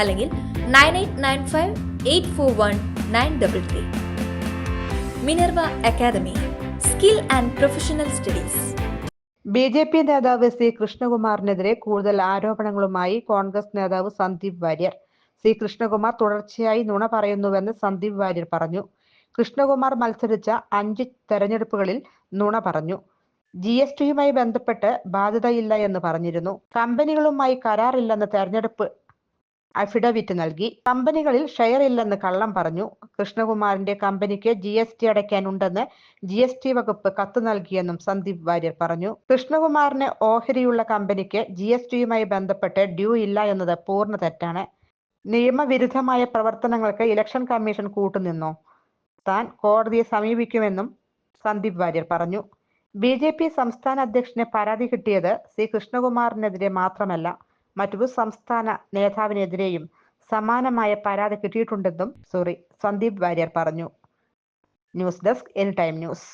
അല്ലെങ്കിൽ nine eight nine five eight four one nine double three. Minerva academy skill and professional studies. B J P നേതാവ് C കൃഷ്ണകുമാറിനെതിരെ കൂടുതൽ ആരോപണങ്ങളുമായി കോൺഗ്രസ് നേതാവ് Sandeep Warrier. C Krishnakumar തുടർച്ചയായി നുണ പറയുന്നുവെന്ന് സന്ദീപ് വാര്യർ പറഞ്ഞു. കൃഷ്ണകുമാർ മത്സരിച്ച അഞ്ച് തെരഞ്ഞെടുപ്പുകളിൽ നുണ പറഞ്ഞു. ജി എസ് ടിയുമായി ബന്ധപ്പെട്ട് ബാധ്യതയില്ല എന്ന് പറഞ്ഞിരുന്നു. കമ്പനികളുമായി കരാറില്ലെന്ന് തെരഞ്ഞെടുപ്പ് അഫിഡവിറ്റ് നൽകി. കമ്പനികളിൽ ഷെയർ ഇല്ലെന്ന് കള്ളം പറഞ്ഞു. കൃഷ്ണകുമാറിന്റെ കമ്പനിക്ക് ജി എസ് ടി അടയ്ക്കാനുണ്ടെന്ന് ജി എസ് ടി വകുപ്പ് കത്ത് നൽകിയെന്നും സന്ദീപ് വാര്യർ പറഞ്ഞു. കൃഷ്ണകുമാറിന് ഓഹരിയുള്ള കമ്പനിക്ക് ജി എസ് ടിയുമായി ബന്ധപ്പെട്ട് ഡ്യൂ ഇല്ല എന്നത് പൂർണ തെറ്റാണ്. നിയമവിരുദ്ധമായ പ്രവർത്തനങ്ങൾക്ക് ഇലക്ഷൻ കമ്മീഷൻ കൂട്ടുനിന്നോ. താൻ കോടതിയെ സമീപിക്കുമെന്നും സന്ദീപ് വാര്യർ പറഞ്ഞു. ബി ജെ പി സംസ്ഥാന അധ്യക്ഷന് പരാതി കിട്ടിയത് സി കൃഷ്ണകുമാറിനെതിരെ മാത്രമല്ല. മറ്റൊരു സംസ്ഥാന നേതാവിനെതിരെയും സമാനമായ പരാതി കിട്ടിയിട്ടുണ്ടെന്നും സോറി സന്ദീപ് വാര്യർ പറഞ്ഞു. News desk any time news.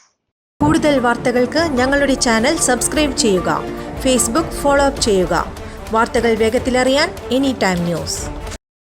കൂടുതൽ വാർത്തകൾക്ക് ഞങ്ങളുടെ ചാനൽ സബ്സ്ക്രൈബ് ചെയ്യുക ഫേസ്ബുക്ക് ഫോളോ അപ്പ് ചെയ്യുക. വാർത്തകൾ വേഗത്തിലറിയാൻ എനി ടൈം ന്യൂസ്.